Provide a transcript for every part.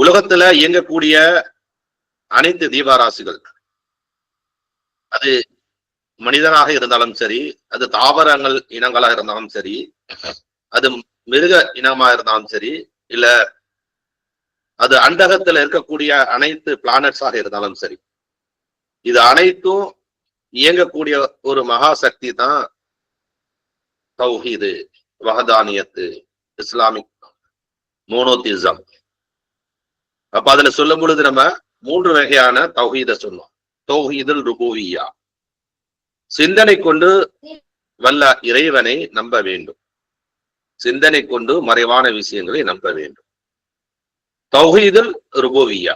உலகத்துல இயங்கக்கூடிய அனைத்து தீபாராசிகள் அது மனிதனாக இருந்தாலும் சரி அது தாவரங்கள் இனங்களாக இருந்தாலும் சரி அது மிருக இனமா இருந்தாலும் சரி இல்ல அது அண்டகத்துல இருக்கக்கூடிய அனைத்து பிளானட்ஸாக இருந்தாலும் சரி இது அனைத்தும் இயங்கக்கூடிய ஒரு மகா சக்தி தான் தௌஹீது வஹதானியத்து இஸ்லாமிக் மோனோதிசம் அப்ப அதுல சொல்லும் பொழுது நம்ம மூன்று வகையான தௌஹீத சொன்னோம் தௌஹீதுல் ருபூவியா. சிந்தனை கொண்டு வல்ல இறைவனை நம்ப வேண்டும். சிந்தனை கொண்டு மறைவான விஷயங்களை நம்ப வேண்டும். தௌஹீதுல் ருபூவியா.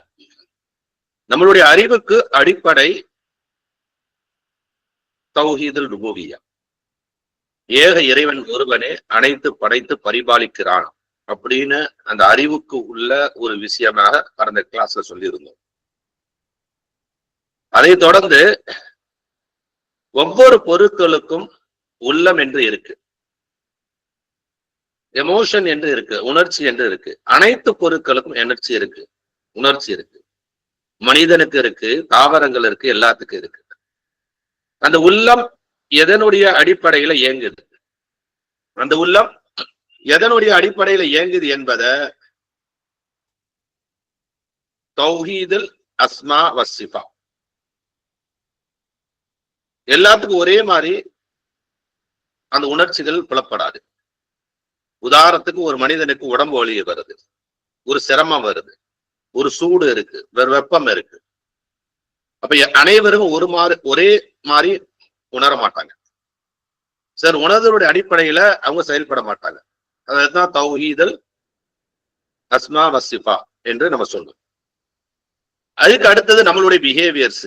நம்மளுடைய அறிவுக்கு அடிப்படை தௌஹீதுல் ருபூவியா. ஏக இறைவன் ஒருவனே அனைத்து படைத்து பரிபாலிக்கிறான் அப்படின்னு அந்த அறிவுக்கு உள்ள ஒரு விஷயமாக கடந்த கிளாஸ்ல சொல்லியிருந்தோம். அதை தொடர்ந்து ஒவ்வொரு பொருட்களுக்கும் உள்ளம் என்று இருக்கு. எமோஷன் என்று இருக்கு உணர்ச்சி என்று இருக்கு. அனைத்து பொருட்களுக்கும் எனர்ஜி இருக்கு உணர்ச்சி இருக்கு. மனிதனுக்கு இருக்கு தாவரங்கள் இருக்கு எல்லாத்துக்கும் இருக்கு. அந்த உள்ளம் எதனுடைய அடிப்படையில இயங்குது? அந்த உள்ளம் எதனுடைய அடிப்படையில இயங்குது என்பத தௌஹீதில் அஸ்மா வசிபா எல்லாத்துக்கும் ஒரே மாதிரி அந்த உணர்ச்சிகள் புலப்படாது. உதாரணத்துக்கு ஒரு மனிதனுக்கு உடம்பு வலி வருது. ஒரு சிரமம் வருது. ஒரு சூடு இருக்கு. வெப்பம் இருக்கு. அப்ப அனைவரும் ஒரு மாதிரி ஒரே மாதிரி உணர மாட்டாங்க சார் உணர்வுடைய அடிப்படையில அவங்க செயல்பட மாட்டாங்க. அதுதான் தௌஹீதல் அஸ்மா வசிஃபா என்று நம்ம சொல்றோம். அதுக்கு அடுத்தது நம்மளுடைய பிஹேவியர்ஸ்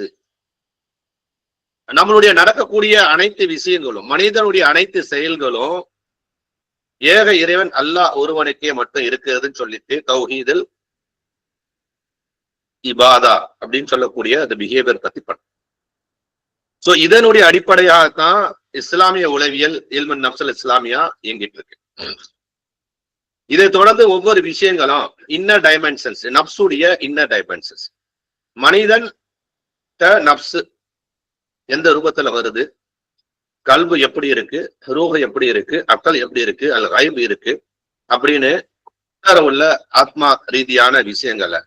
நம்மளுடைய நடக்கக்கூடிய அனைத்து விஷயங்களும் மனிதனுடைய அனைத்து செயல்களும் ஏக இறைவன் அல்லாஹ் ஒருவனுக்கே மட்டும் இருக்கிறதுன்னு சொல்லிட்டு தௌஹீதில் இபாதா அப்படின்னு சொல்லக்கூடிய அந்த பிஹேவியர் பத்தி சோ இதனுடைய அடிப்படையாக தான் இஸ்லாமிய உளவியல் இல்மன் நப்சல் இஸ்லாமியா இயங்கிட்டு இருக்கு. இதை தொடர்ந்து ஒவ்வொரு விஷயங்களும் இன்னர் டைமென்ஷன்ஸ் நப்சுடைய இன்னர் டைமென்ஷன்ஸ் மனிதன் நப்சு எந்த ரூபத்துல வருது? கல்பு எப்படி இருக்கு? ரூகம் எப்படி இருக்கு? அக்கல் எப்படி இருக்கு? அல்ல ரைபு இருக்கு? அப்படின்னு உள்ள ஆத்மா ரீதியான விஷயங்களை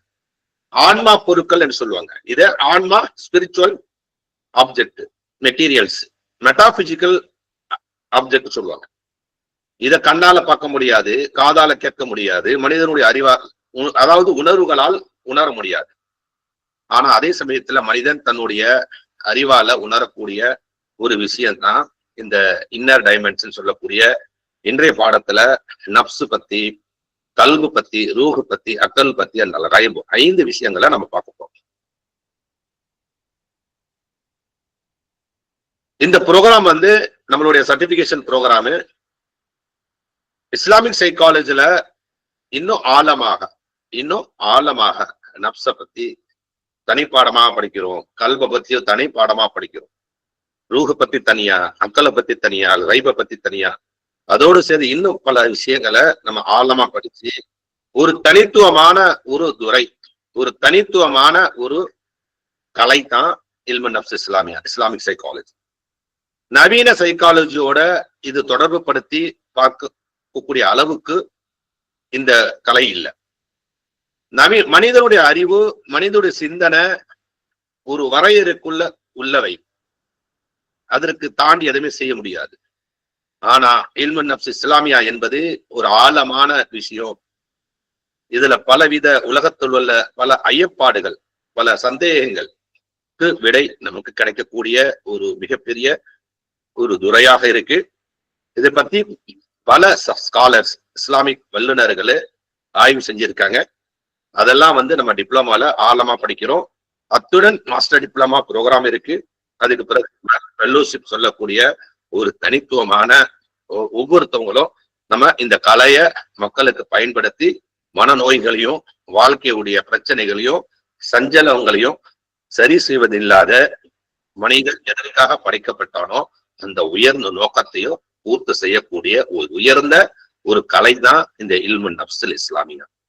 ஆன்மா பொருட்கள் என்று சொல்லுவாங்க. இது ஆன்மா spiritual object materials metaphysical object சொல்லுவாங்க. இதை கண்ணால பார்க்க முடியாது காதால கேட்க முடியாது மனிதனுடைய அறிவா அதாவது உணர்வுகளால் உணர முடியாது. ஆனா அதே சமயத்துல மனிதன் தன்னுடைய அறிவால உணரக்கூடிய ஒரு விஷயம்தான் இந்த இன்னர் டைமென்ஷன் சொல்லக்கூடிய இன்றைய பாடத்துல நப்சு பத்தி கல்வு பத்தி ரூஹு பத்தி அக்கல் பத்தி அந்த ரைபு ஐந்து விஷயங்களை நம்ம பார்க்க போறோம். இந்த ப்ரோக்ராம் வந்து நம்மளுடைய சர்டிபிகேஷன் ப்ரோக்ராமு இஸ்லாமிக் சைக்காலஜில இன்னும் ஆழமாக இன்னும் ஆழமாக நப்ச பத்தி தனிப்பாடமா படிக்கிறோம் கல்வ பத்தியும் தனி பாடமா படிக்கிறோம். ரூஹ பத்தி தனியா அக்களை பத்தி தனியா ரைப பத்தி தனியா அதோடு சேர்ந்து இன்னும் பல விஷயங்களை நம்ம ஆழமா படிச்சு ஒரு தனித்துவமான ஒரு துறை ஒரு தனித்துவமான ஒரு கலை தான் இல்மன் நப்ஸ் இஸ்லாமியா இஸ்லாமிக் சைக்காலஜி. நவீன சைக்காலஜியோட இது தொடர்பு படுத்தி இருக்கக்கூடிய அளவுக்கு இந்த கலை இல்லை. நவி மனிதனுடைய அறிவு மனிதனுடைய சிந்தனை ஒரு வரையறுக்குள்ள உள்ளவை. அதற்கு தாண்டி எதுவுமே செய்ய முடியாது. ஆனா இல்மன் நப்ஸ் இஸ்லாமியா என்பது ஒரு ஆழமான விஷயம். இதுல பலவித உலகத்தில் உள்ள பல ஐயப்பாடுகள் பல சந்தேகங்களுக்கு விடை நமக்கு கிடைக்கக்கூடிய ஒரு மிகப்பெரிய ஒரு துறையாக இருக்கு. இதை பத்தி பல ஸ்காலர்ஸ் இஸ்லாமிக் வல்லுநர்கள் ஆய்வு செஞ்சிருக்காங்க. அதெல்லாம் வந்து நம்ம டிப்ளமால ஆழமா படிக்கிறோம். அத்துடன் மாஸ்டர் டிப்ளமா ப்ரோக்ராம் இருக்கு. அதுக்கு பிறகு ஃபெல்லோஷிப் சொல்லக்கூடிய ஒரு தனித்துவமான ஒவ்வொருத்தவங்களும் நம்ம இந்த கலையை மக்களுக்கு பயன்படுத்தி மனநோய்களையும் வாழ்க்கையுடைய பிரச்சனைகளையும் சஞ்சலங்களையும் சரி செய்வதில்லாத மனிதன் எதற்காக படைக்கப்பட்டானோ அந்த உயர்ந்த நோக்கத்தையும் பூர்த்தி செய்யக்கூடிய ஒரு உயர்ந்த ஒரு கலை தான் இந்த இல்முன் நப்சல் இஸ்லாமியா.